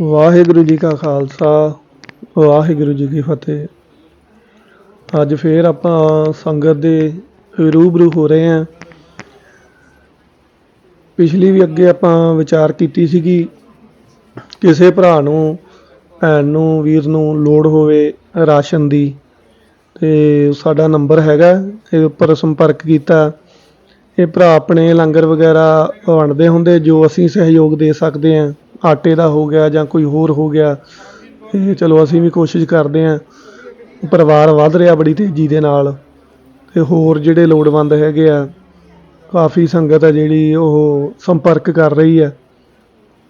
ਵਾਹਿਗੁਰੂ ਜੀ ਕਾ ਖਾਲਸਾ, ਵਾਹਿਗੁਰੂ ਜੀ ਕੀ ਫਤਿਹ। ਅੱਜ ਫੇਰ ਆਪਾਂ ਸੰਗਤ ਦੇ ਰੂਬਰੂ ਹੋ ਰਹੇ ਹਾਂ। ਪਿਛਲੀ ਵੀ ਅੱਗੇ ਆਪਾਂ ਵਿਚਾਰ ਕੀਤੀ ਸੀਗੀ, ਕਿਸੇ ਭਰਾ ਨੂੰ, ਭੈਣ ਨੂੰ, ਵੀਰ ਨੂੰ ਲੋੜ ਹੋਵੇ ਰਾਸ਼ਨ ਦੀ, ਤੇ ਸਾਡਾ ਨੰਬਰ ਹੈਗਾ, ਇਹਦੇ ਉੱਪਰ ਸੰਪਰਕ ਕੀਤਾ। ਇਹ ਭਰਾ ਆਪਣੇ ਲੰਗਰ ਵਗੈਰਾ ਵੰਡਦੇ ਹੁੰਦੇ, ਜੋ ਅਸੀਂ ਸਹਿਯੋਗ ਦੇ ਸਕਦੇ ਹਾਂ। ਆਟੇ ਦਾ ਹੋ ਗਿਆ ਜਾਂ ਕੋਈ ਹੋਰ ਹੋ ਗਿਆ, ਇਹ ਚਲੋ ਅਸੀਂ ਵੀ ਕੋਸ਼ਿਸ਼ ਕਰਦੇ ਹਾਂ। ਪਰਿਵਾਰ ਵੱਧ ਰਿਹਾ ਬੜੀ ਤੇਜ਼ੀ ਦੇ ਨਾਲ ਤੇ ਹੋਰ ਜਿਹੜੇ ਲੋੜਵੰਦ ਹੈਗੇ ਆ, ਕਾਫੀ ਸੰਗਤ ਹੈ ਜਿਹੜੀ ਉਹ ਸੰਪਰਕ ਕਰ ਰਹੀ ਹੈ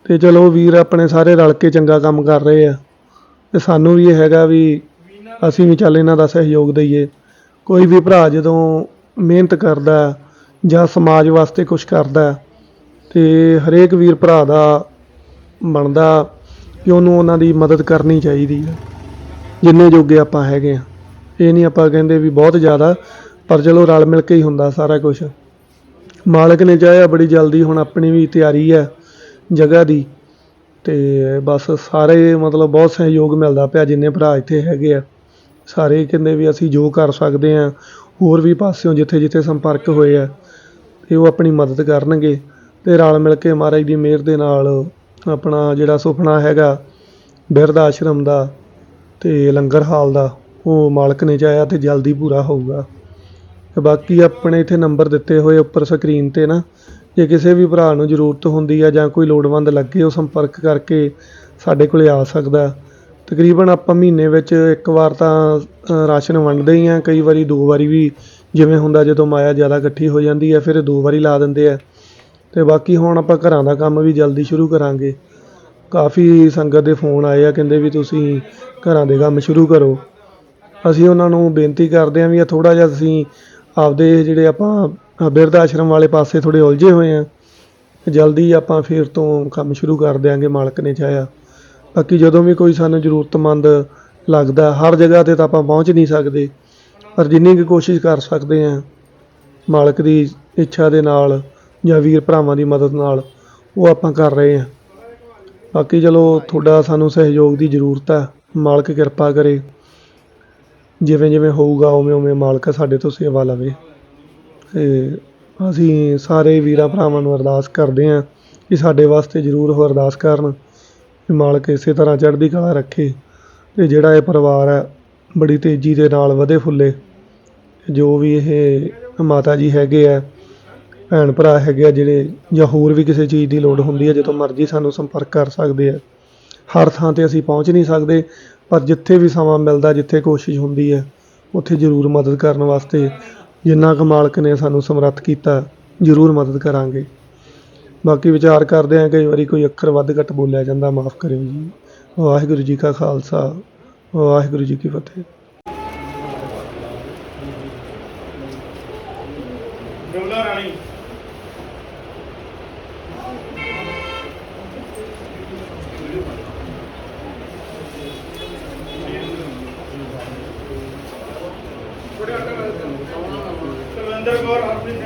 ਤੇ ਚਲੋ ਵੀਰ ਆਪਣੇ ਸਾਰੇ ਰਲ ਕੇ ਚੰਗਾ ਕੰਮ ਕਰ ਰਹੇ ਆ। ਤੇ ਸਾਨੂੰ ਵੀ ਇਹ ਹੈਗਾ ਵੀ ਅਸੀਂ ਵੀ ਚੱਲ ਇਹਨਾਂ ਦਾ ਸਹਿਯੋਗ ਦਈਏ। ਕੋਈ ਵੀ ਭਰਾ ਜਦੋਂ ਮਿਹਨਤ ਕਰਦਾ ਜਾਂ ਸਮਾਜ ਵਾਸਤੇ ਕੁਝ ਕਰਦਾ ਹੈ ਤੇ ਹਰੇਕ ਵੀਰ ਭਰਾ ਦਾ ਬਣਦਾ ਕਿ ਉਹਨੂੰ ਉਹਨਾਂ ਦੀ ਮਦਦ ਕਰਨੀ ਚਾਹੀਦੀ ਹੈ ਜਿੰਨੇ ਜੋਗੇ ਆਪਾਂ ਹੈਗੇ ਆ। ਇਹ ਨਹੀਂ ਆਪਾਂ ਕਹਿੰਦੇ ਵੀ ਬਹੁਤ ਜ਼ਿਆਦਾ, ਪਰ ਚਲੋ ਰਲ ਮਿਲ ਕੇ ਹੀ ਹੁੰਦਾ ਸਾਰਾ ਕੁਝ ਮਾਲਕ ਨੇ ਚਾਹਿਆ ਬੜੀ ਜਲਦੀ ਹੁਣ ਆਪਣੀ ਵੀ ਤਿਆਰੀ ਹੈ ਜਗ੍ਹਾ ਦੀ। ਤੇ ਬਸ ਸਾਰੇ ਮਤਲਬ ਬਹੁਤ ਸਹਿਯੋਗ ਮਿਲਦਾ ਪਿਆ ਜਿੰਨੇ ਭਰਾ ਇੱਥੇ ਹੈਗੇ ਆ। ਸਾਰੇ ਕਹਿੰਦੇ ਵੀ ਅਸੀਂ ਜੋ ਕਰ ਸਕਦੇ ਆ, ਹੋਰ ਵੀ ਪਾਸਿਓਂ ਜਿੱਥੇ ਜਿੱਥੇ ਸੰਪਰਕ ਹੋਏ ਆ, ਤੇ ਉਹ ਆਪਣੀ ਮਦਦ ਕਰਨਗੇ। ਤੇ ਰਲ ਮਿਲ ਕੇ ਮਹਾਰਾਜ ਦੀ ਮਿਹਰ ਦੇ ਨਾਲ ਆਪਣਾ ਜਿਹੜਾ ਸੁਪਨਾ ਹੈਗਾ, ਬਿਰਧ ਆਸ਼ਰਮ ਦਾ ਤੇ ਲੰਗਰ ਹਾਲ ਦਾ, ਉਹ ਮਾਲਕ ਨੇ ਚਾਹਿਆ ਤੇ ਜਲਦੀ ਪੂਰਾ ਹੋਊਗਾ। ਤੇ ਬਾਕੀ ਆਪਣੇ ਇੱਥੇ ਨੰਬਰ ਦਿੱਤੇ ਹੋਏ ਉੱਪਰ ਸਕਰੀਨ ਤੇ ਨਾ, ਜੇ ਕਿਸੇ ਵੀ ਭਰਾ ਨੂੰ ਜ਼ਰੂਰਤ ਹੁੰਦੀ ਆ ਜਾਂ ਕੋਈ ਲੋੜਵੰਦ ਲੱਗੇ ਉਹ ਸੰਪਰਕ ਕਰਕੇ ਸਾਡੇ ਕੋਲੇ ਆ ਸਕਦਾ। ਤਕਰੀਬਨ ਆਪਾਂ ਮਹੀਨੇ ਵਿੱਚ ਇੱਕ ਵਾਰ ਤਾਂ ਰਾਸ਼ਨ ਵੰਡਦੇ ਹੀ ਆ, ਕਈ ਵਾਰੀ ਦੋ ਵਾਰੀ ਵੀ ਜਿਵੇਂ ਹੁੰਦਾ ਜਦੋਂ ਮਾਇਆ ਜ਼ਿਆਦਾ ਇਕੱਠੀ ਹੋ ਜਾਂਦੀ ਹੈ ਫਿਰ ਦੋ ਵਾਰੀ ਲਾ ਦਿੰਦੇ ਆ। ਤੇ ਬਾਕੀ ਹੁਣ ਆਪਾਂ ਘਰਾਂ ਦਾ ਕੰਮ ਵੀ ਜਲਦੀ ਸ਼ੁਰੂ ਕਰਾਂਗੇ। ਕਾਫੀ ਸੰਗਤ ਦੇ ਫੋਨ ਆਏ ਆ, ਕਹਿੰਦੇ ਵੀ ਤੁਸੀਂ ਘਰਾਂ ਦੇ ਕੰਮ ਸ਼ੁਰੂ ਕਰੋ। ਅਸੀਂ ਉਹਨਾਂ ਨੂੰ ਬੇਨਤੀ ਕਰਦੇ ਹਾਂ ਵੀ ਇਹ ਥੋੜਾ ਜਿਹਾ ਅਸੀਂ ਆਪਦੇ ਜਿਹੜੇ ਆਪਾਂ ਬਿਰਧ ਆਸ਼ਰਮ ਵਾਲੇ ਪਾਸੇ ਥੋੜੇ ਉਲਝੇ ਹੋਏ ਆ ਜਲਦੀ ਆਪਾਂ ਫਿਰ ਤੋਂ ਕੰਮ ਸ਼ੁਰੂ ਕਰ ਦਿਆਂਗੇ, ਮਾਲਕ ਨੇ ਚਾਹਿਆ। ਬਾਕੀ ਜਦੋਂ ਵੀ ਕੋਈ ਸਾਨੂੰ ਜ਼ਰੂਰਤਮੰਦ ਲੱਗਦਾ, ਹਰ ਜਗ੍ਹਾ ਤੇ ਤਾਂ ਆਪਾਂ ਪਹੁੰਚ ਨਹੀਂ ਸਕਦੇ। ਪਰ ਜਿੰਨੀ ਕੁ ਕੋਸ਼ਿਸ਼ ਕਰ ਸਕਦੇ ਆ ਮਾਲਕ ਦੀ ਇੱਛਾ ਦੇ ਨਾਲ ਜਾਂ ਵੀਰ ਭਰਾਵਾਂ ਦੀ ਮਦਦ ਨਾਲ ਉਹ ਆਪਾਂ ਕਰ ਰਹੇ ਹਾਂ। ਬਾਕੀ ਚਲੋ, ਤੁਹਾਡਾ ਸਾਨੂੰ ਸਹਿਯੋਗ ਦੀ ਜ਼ਰੂਰਤ ਹੈ। ਮਾਲਕ ਕਿਰਪਾ ਕਰੇ। ਜਿਵੇਂ ਜਿਵੇਂ ਹੋਊਗਾ, ਉਵੇਂ ਉਵੇਂ ਮਾਲਕ ਸਾਡੇ ਤੋਂ ਸੇਵਾ ਲਵੇ। ਤੇ ਅਸੀਂ ਸਾਰੇ ਵੀਰਾਂ ਭਰਾਵਾਂ ਨੂੰ ਅਰਦਾਸ ਕਰਦੇ ਹਾਂ ਕਿ ਸਾਡੇ ਵਾਸਤੇ ਜ਼ਰੂਰ ਉਹ ਅਰਦਾਸ ਕਰਨ ਕਿ ਮਾਲਕ ਇਸੇ ਤਰ੍ਹਾਂ ਚੜ੍ਹਦੀ ਕਲਾ ਰੱਖੇ ਤੇ ਜਿਹੜਾ ਇਹ ਪਰਿਵਾਰ ਹੈ, ਬੜੀ ਤੇਜ਼ੀ ਦੇ ਨਾਲ ਵਧੇ ਫੁੱਲੇ। ਜੋ ਵੀ ਇਹ ਮਾਤਾ ਜੀ ਹੈਗੇ ਆ ਭੈਣ ਭਰਾ ਹੈਗੇ ਆ ਜਿਹੜੇ ਜਾਂ ਹੋਰ ਵੀ ਕਿਸੇ ਚੀਜ਼ ਦੀ ਲੋੜ ਹੁੰਦੀ ਹੈ ਜਦੋਂ ਮਰਜ਼ੀ ਸਾਨੂੰ ਸੰਪਰਕ ਕਰ ਸਕਦੇ ਆ। ਹਰ ਥਾਂ ਤੇ ਅਸੀਂ ਪਹੁੰਚ ਨਹੀਂ ਸਕਦੇ, ਪਰ ਜਿੱਥੇ ਵੀ ਸਮਾਂ ਮਿਲਦਾ, ਜਿੱਥੇ ਕੋਸ਼ਿਸ਼ ਹੁੰਦੀ ਹੈ ਉੱਥੇ ਜ਼ਰੂਰ ਮਦਦ ਕਰਨ ਵਾਸਤੇ ਜਿੰਨਾ ਕੁ ਮਾਲਕ ਨੇ ਸਾਨੂੰ ਸਮਰੱਥ ਕੀਤਾ, ਜ਼ਰੂਰ ਮਦਦ ਕਰਾਂਗੇ। ਬਾਕੀ ਵਿਚਾਰ ਕਰਦੇ ਹਾਂ ਕਈ ਵਾਰੀ ਕੋਈ ਅੱਖਰ ਵੱਧ ਘੱਟ ਬੋਲਿਆ ਜਾਂਦਾ, ਮਾਫ ਕਰਿਓ ਜੀ। ਵਾਹਿਗੁਰੂ ਜੀ ਕਾ ਖਾਲਸਾ, ਵਾਹਿਗੁਰੂ ਜੀ ਕੀ ਫਤਿਹ। ਜਮਲਾ ਰਾਣੀ ਕੁਲਵਿੰਦਰ ਕੌਰ ਹਰਪ੍ਰੀਤ ਸਿੰਘ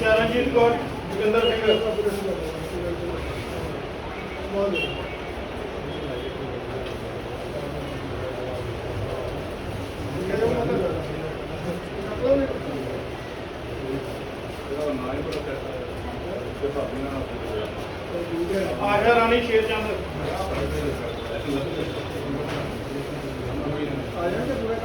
ਚਰਨਜੀਤ ਕੌਰ ਜੋਗਿੰਦਰ ਸਿੰਘ। ਆਸ਼ਾ ਰਾਣੀ ਸ਼ੇਰਚੰਦ। ¿Adelante,